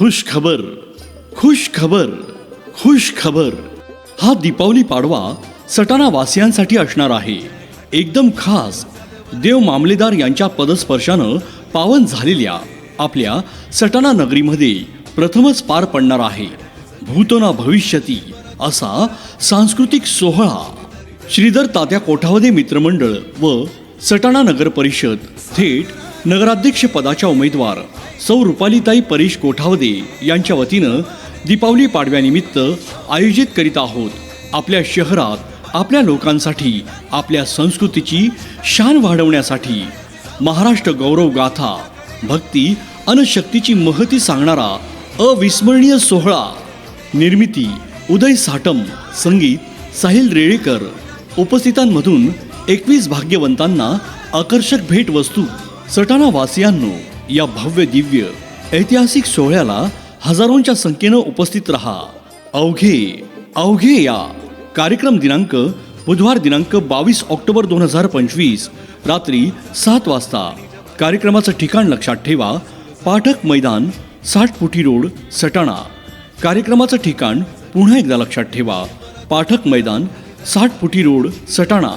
खुश खबर खुश खबर खुश खबर. हा दीपावली पाडवा सटाणा वासियांसाठी असणार आहे. एकदम खास देव मामलेदार यांच्या पदस्पर्शानं पावन झालेल्या आपल्या सटाणा नगरीमध्ये प्रथमच पार पडणार आहे. भूतोना भविष्यती असा सांस्कृतिक सोहळा श्रीधर तात्या कोठावदे मित्रमंडळ व सटाणा नगर परिषद थेट नगराध्यक्ष पदाच्या उमेदवार सौ रुपालीताई परेश कोठावदे यांच्या वतीनं दीपावली पाडव्यानिमित्त आयोजित करीत आहोत. आपल्या शहरात आपल्या लोकांसाठी आपल्या संस्कृतीची शान वाढवण्यासाठी महाराष्ट्र गौरव गाथा भक्ती अन शक्तीची महती सांगणारा अविस्मरणीय सोहळा निर्मिती उदय साटम संगीत साहिल रेळेकर उपस्थितांमधून एकवीस भाग्यवंतांना आकर्षक भेटवस्तू सटाणा वासियांनो या भव्य दिव्य ऐतिहासिक सोहळ्याला हजारोंच्या संख्येनं उपस्थित रहा. अवघे अवघे या. कार्यक्रम दिनांक बुधवार दिनांक बावीस ऑक्टोबर दोन हजार पंचवीस रात्री सात वाजता. कार्यक्रमाचं ठिकाण लक्षात ठेवा. पाठक मैदान साठ फुटी रोड सटाणा. कार्यक्रमाचं ठिकाण पुन्हा एकदा लक्षात ठेवा. पाठक मैदान साठ फुटी रोड सटाणा.